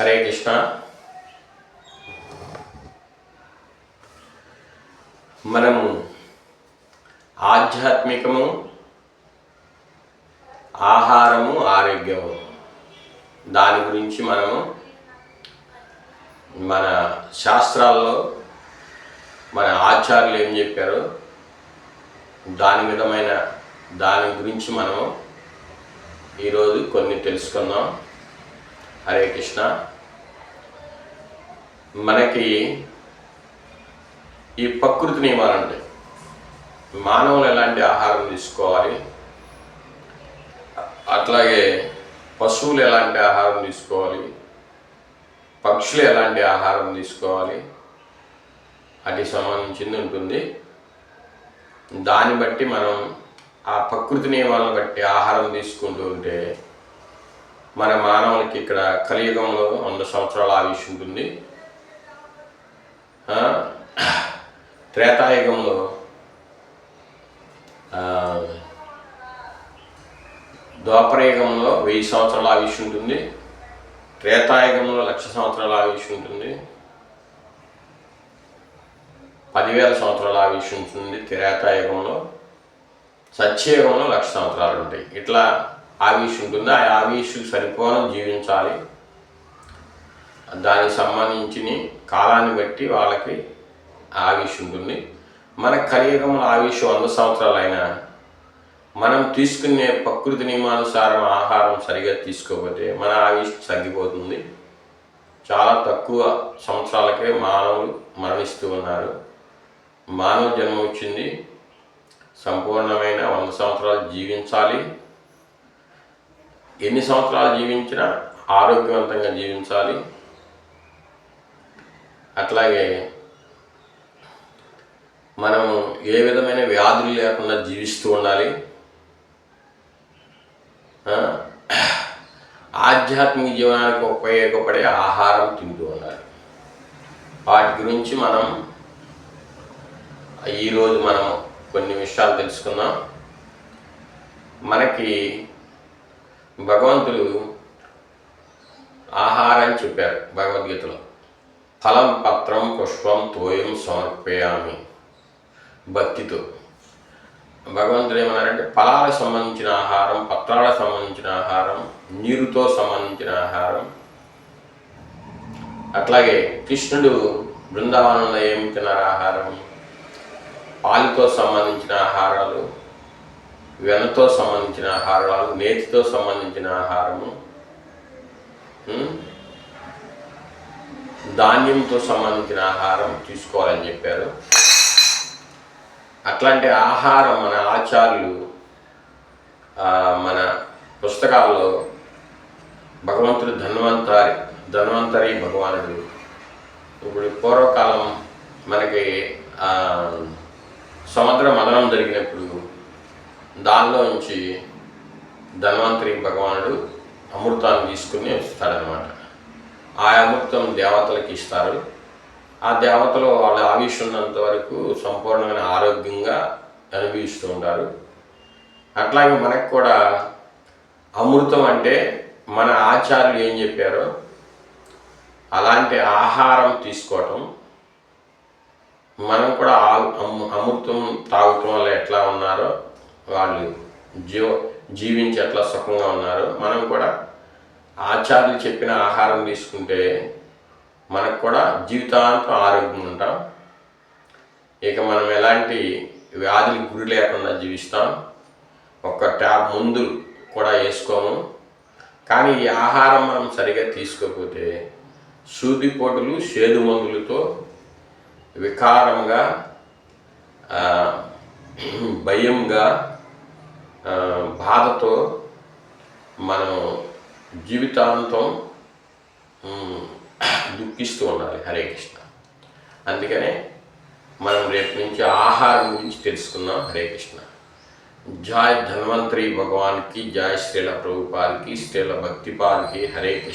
హరే కృష్ణ. మనము ఆధ్యాత్మికము ఆహారము ఆరోగ్యము. దాని గురించి మనము మన శాస్త్రాల్లో మన ఆచార్యులు ఏం చెప్పారో? దాని విధమైన దాని గురించి మనము ఈరోజు కొన్ని తెలుసుకుందాం. హరే కృష్ణ. మనకి ఈ ప్రకృతి నియమాలు అండి మానవులు ఎలాంటి ఆహారం తీసుకోవాలి? అట్లాగే పశువులు ఎలాంటి ఆహారం తీసుకోవాలి? పక్షులు ఎలాంటి ఆహారం తీసుకోవాలి? అది సంబంధించింది ఉంటుంది. దాన్ని బట్టి మనం ఆ ప్రకృతి నియమాలను బట్టి ఆహారం తీసుకుంటూ ఉంటే మన మానవులకి ఇక్కడ కలియుగంలో వంద సంవత్సరాల ఆయుష్ ఉంటుంది. త్రేతాయుగంలో ద్వాపరయుగంలో వెయ్యి సంవత్సరాల ఆయుష్ ఉంటుంది. త్రేతాయుగంలో లక్ష సంవత్సరాల ఆయుష్ ఉంటుంది. పదివేల సంవత్సరాల ఆయుష్ ఉంటుంది త్రేతాయుగంలో. సత్యయుగంలో లక్ష సంవత్సరాలు ఉంటాయి. ఇట్లా ఆవిష్ ఉంటుంది ఆ ఆయుష్కు సరిపోను జీవించాలి. దానికి సంబంధించిన కాలాన్ని బట్టి వాళ్ళకి ఆవిష్ ఉంటుంది మన కలియుగంలో ఆయుష్ వంద సంవత్సరాలైనా మనం తీసుకునే ప్రకృతి నియమానుసారం ఆహారం సరిగా తీసుకోకపోతే మన ఆయుష్ తగ్గిపోతుంది. చాలా తక్కువ సంవత్సరాలకే మానవులు మరణిస్తూ ఉన్నారు. మానవ జన్మ వచ్చింది. సంపూర్ణమైన వంద సంవత్సరాలు జీవించాలి. ఎన్ని సంవత్సరాలు జీవించినా ఆరోగ్యవంతంగా జీవించాలి. అట్లాగే మనము ఏ విధమైన వ్యాధులు లేకుండా జీవిస్తూ ఉండాలి. ఆధ్యాత్మిక జీవనానికి ఉపయోగపడే ఆహారం తింటూ ఉండాలి. వాటి గురించి మనం ఈరోజు మనం కొన్ని విషయాలు తెలుసుకుందాం. మనకి భగవంతుడు ఆహారం చెప్పారు భగవద్గీతలో. ఫలం పత్రం పుష్పం తోయం సమర్పయామి. భక్తితో. భగవంతుడు ఏమన్నారంటే ఫలాలకు సంబంధించిన ఆహారం పత్రాలకు సంబంధించిన ఆహారం నీరుతో సంబంధించిన ఆహారం. అట్లాగే కృష్ణుడు బృందావనంలో ఏమి తిన్నారు ఆహారం? పాలుతో సంబంధించిన ఆహారాలు. వెనతో సంబంధించిన ఆహారాలు నేతితో సంబంధించిన ఆహారము ధాన్యంతో సంబంధించిన ఆహారం తీసుకోవాలని చెప్పారు. అట్లాంటి ఆహారం మన ఆచార్యులు మన పుస్తకాల్లో భగవంతుడు ధన్వంతరి ధన్వంతరి భగవానుడు. ఇప్పుడు పూర్వకాలం మనకి సముద్ర మదనం జరిగినప్పుడు దానిలో నుంచి ధన్వంతరి భగవానుడు అమృతాన్ని తీసుకుని వస్తాడనమాట ఆ అమృతం దేవతలకు ఇస్తారు. ఆ దేవతలు వాళ్ళ ఆయుష్ ఉన్నంత వరకు సంపూర్ణమైన ఆరోగ్యంగా అనుభవిస్తూ ఉంటారు. అట్లాగే మనకు కూడా అమృతం అంటే మన ఆచార్యులు ఏం చెప్పారో అలాంటి ఆహారం తీసుకోవటం మనం కూడా ఆ- అమృతం తాగటం వల్ల ఎట్లా ఉన్నారో వాళ్ళు జీవ జీవించి ఎట్లా సుఖంగా ఉన్నారో. మనం కూడా ఆచార్యులు చెప్పిన ఆహారం తీసుకుంటే మనకు కూడా జీవితాంతం ఆరోగ్యంగా ఉంటాం. ఇక మనం ఎలాంటి వ్యాధులకు గురి లేకుండా జీవిస్తాం. ఒక్క ట్యాబ్ మందులు కూడా వేసుకోము. కానీ ఈ ఆహారం మనం సరిగా తీసుకోకపోతే సూదిపోటులు సేదు మందులతో వికారంగా భయంగా బాధతో మనం జీవితాంతం దుఃఖిస్తూ ఉండాలి హరే కృష్ణ. అందుకనే మనం రేపు నుంచి ఆహారం గురించి తెలుసుకుందాం హరే కృష్ణ. జాయ్ ధన్వంతరి భగవాన్కి జాయ్ శ్రీల ప్రభుపాలకి శ్రీల భక్తిపాలకి హరే కృష్ణ.